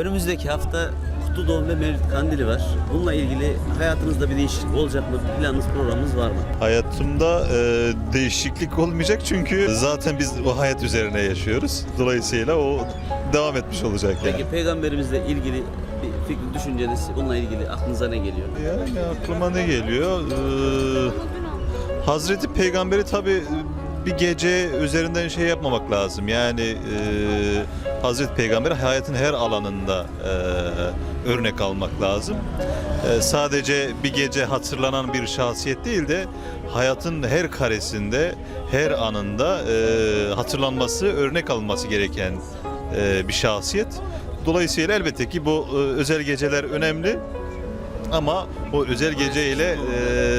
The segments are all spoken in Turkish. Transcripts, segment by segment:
Önümüzdeki hafta Kutlu Doğum ve Mevlid Kandili var. Bununla ilgili hayatınızda bir değişiklik olacak mı? Planınız, programınız var mı? Hayatımda e, değişiklik olmayacak çünkü zaten biz o hayat üzerine yaşıyoruz. Dolayısıyla o devam etmiş olacak yani. Peki peygamberimizle ilgili bir fikri, düşünceniz, bununla ilgili aklınıza ne geliyor? Yani aklıma ne geliyor? Ee, Hazreti Peygamberi tabi bir gece üzerinden şey yapmamak lazım. Yani e, Hazreti Peygamberi hayatın her alanında e, örnek almak lazım. E, sadece bir gece hatırlanan bir şahsiyet değil de hayatın her karesinde, her anında e, hatırlanması, örnek alınması gereken e, bir şahsiyet. Dolayısıyla elbette ki bu e, özel geceler önemli. Ama o özel geceyle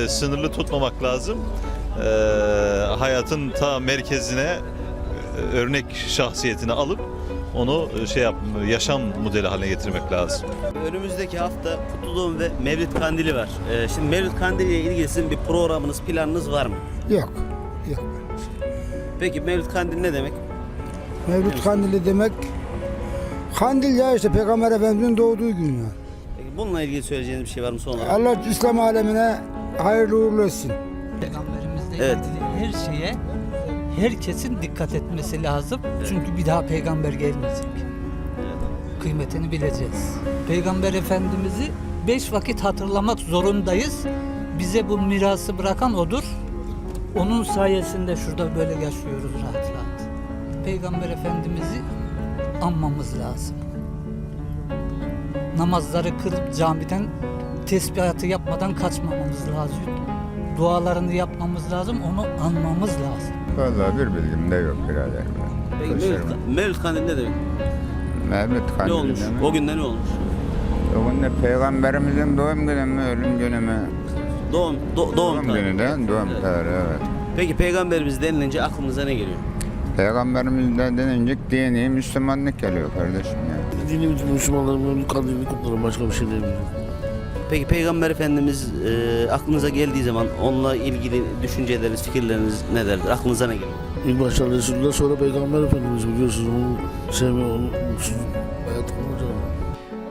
e, sınırlı tutmamak lazım. E, hayatın ta merkezine e, örnek şahsiyetini alıp onu e, şey yap yaşam modeli haline getirmek lazım. Önümüzdeki hafta Kutlu Doğum ve Mevlid Kandili var. Ee, şimdi Mevlid Kandili ile ilgili sizin bir programınız, planınız var mı? Yok. Yok. Peki Mevlid Kandili ne demek? Mevlüt Kandili demek Kandil ya işte Peygamber Efendimiz'in doğduğu gün ya. Peki bununla ilgili söyleyeceğiniz bir şey var mı son olarak? Allah İslam alemine hayırlı uğurlu etsin. Peygamberimizle Evet. ilgili her şeye herkesin dikkat etmesi lazım. Çünkü bir daha peygamber gelmeyecek. Kıymetini bileceğiz. Peygamber Efendimiz'i beş vakit hatırlamak zorundayız. Bize bu mirası bırakan odur. Onun sayesinde şurada böyle yaşıyoruz rahat rahat. Peygamber Efendimiz'i anmamız lazım. Namazları kılıp camiden tesbihatı yapmadan kaçmamamız lazım. Dualarını yapmamız lazım, onu anmamız lazım. Vallahi bir bilgim de yok birader. Peki Mevlid, Kusura Mevlid Kandili ne demek? Mevlüt Ne Kandili olmuş? demek. O günde ne olmuş? O gün de peygamberimizin doğum günü mü, ölüm günü mü? Doğum, do- doğum, Doğum tarihi. günü de doğum Evet. tarihi evet. Peki peygamberimiz denilince aklınıza ne geliyor? Peygamberimizden denince dini Müslümanlık geliyor kardeşim ya. Dinimiz Müslümanların Mevlüt Kandilini kutlarım. Başka bir şey demiyorum. Peki Peygamber Efendimiz e, aklınıza geldiği zaman onunla ilgili düşünceleriniz, fikirleriniz nelerdir? Aklınıza ne geliyor? İlk başta Resulullah sonra Peygamber Efendimiz biliyorsunuz. Onun sevme, onun hayatı olacak.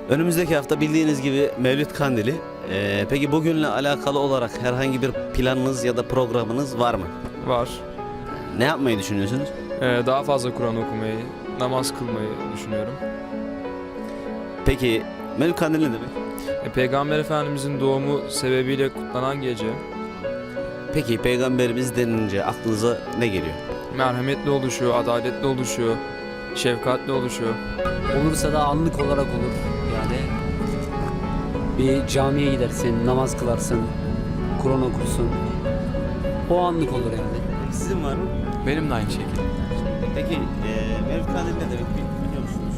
Önümüzdeki hafta bildiğiniz gibi Mevlüt Kandili. E, peki bugünle alakalı olarak herhangi bir planınız ya da programınız var mı? Var. Ne yapmayı düşünüyorsunuz? Ee, daha fazla Kur'an okumayı, namaz kılmayı düşünüyorum. Peki Mevlüt Kandili ne demek? E, Peygamber Efendimizin doğumu sebebiyle kutlanan gece Peki Peygamberimiz denilince aklınıza ne geliyor? merhametli oluşuyor, adaletli oluşuyor, şefkatli oluşuyor. Olursa da anlık olarak olur. Yani bir camiye gidersin, namaz kılarsın, Kur'an okursun. O anlık olur yani. Peki sizin var mı? Benim de aynı şekilde. Peki e, Mevlüt Kandili ne demek bil- biliyor musunuz?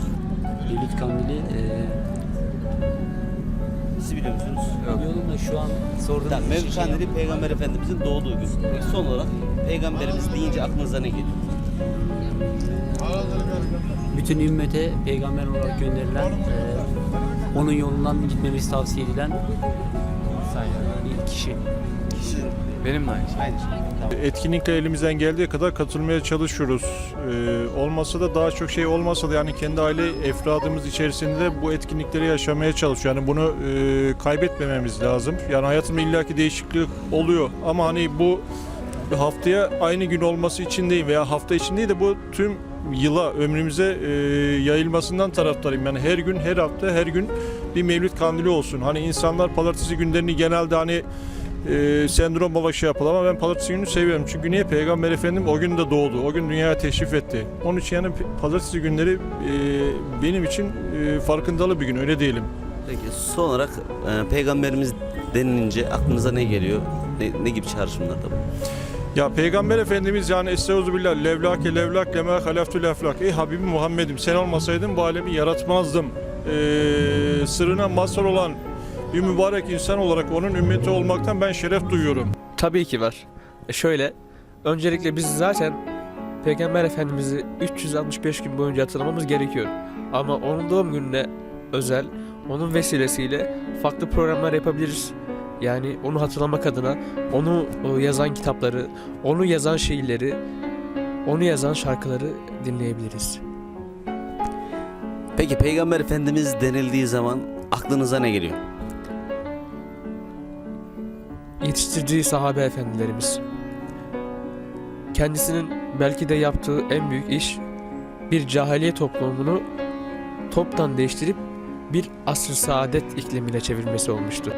Lilith Kandili e, Siz biliyor musunuz? biliyorum da şu an sorduğunuz Tamam, Mevlüt şey Kandili Peygamber Efendimizin doğduğu gün. Peki son olarak Peygamberimiz deyince aklınıza ne geliyor? bütün ümmete peygamber olarak gönderilen, e, onun yolundan gitmemizi tavsiye edilen bir kişi. Benim de aynı şey. Aynı şey. Tamam. Etkinlikle elimizden geldiği kadar katılmaya çalışıyoruz. Ee, olmasa da daha çok şey olmasa da yani kendi aile efradımız içerisinde bu etkinlikleri yaşamaya çalışıyor. Yani bunu e, kaybetmememiz lazım. Yani hayatımda illaki değişiklik oluyor ama hani bu haftaya aynı gün olması için değil veya hafta için değil de bu tüm yıla ömrümüze e, yayılmasından taraftarıyım. Yani her gün, her hafta, her gün bir Mevlüt Kandili olsun. Hani insanlar pazartesi günlerini genelde hani e, sendrom olarak şey yapalım ama ben pazartesi gününü seviyorum. Çünkü niye? Peygamber Efendim o gün de doğdu. O gün dünyaya teşrif etti. Onun için yani pazartesi günleri e, benim için e, farkındalı bir gün öyle diyelim. Peki son olarak e, Peygamberimiz denilince aklınıza ne geliyor? Ne, ne gibi çağrışımlarda bu? Ya Peygamber Efendimiz yani Estaizu billah levlake levlak lema halaftu leflak. Ey Habibim Muhammed'im sen olmasaydın bu alemi yaratmazdım. Ee, sırrına mazhar olan bir mübarek insan olarak onun ümmeti olmaktan ben şeref duyuyorum. Tabii ki var. E şöyle, öncelikle biz zaten Peygamber Efendimiz'i 365 gün boyunca hatırlamamız gerekiyor. Ama onun doğum gününe özel, onun vesilesiyle farklı programlar yapabiliriz. Yani onu hatırlamak adına onu o, yazan kitapları, onu yazan şiirleri, onu yazan şarkıları dinleyebiliriz. Peki Peygamber Efendimiz denildiği zaman aklınıza ne geliyor? Yetiştirdiği sahabe efendilerimiz. Kendisinin belki de yaptığı en büyük iş bir cahiliye toplumunu toptan değiştirip bir asr saadet iklimine çevirmesi olmuştu.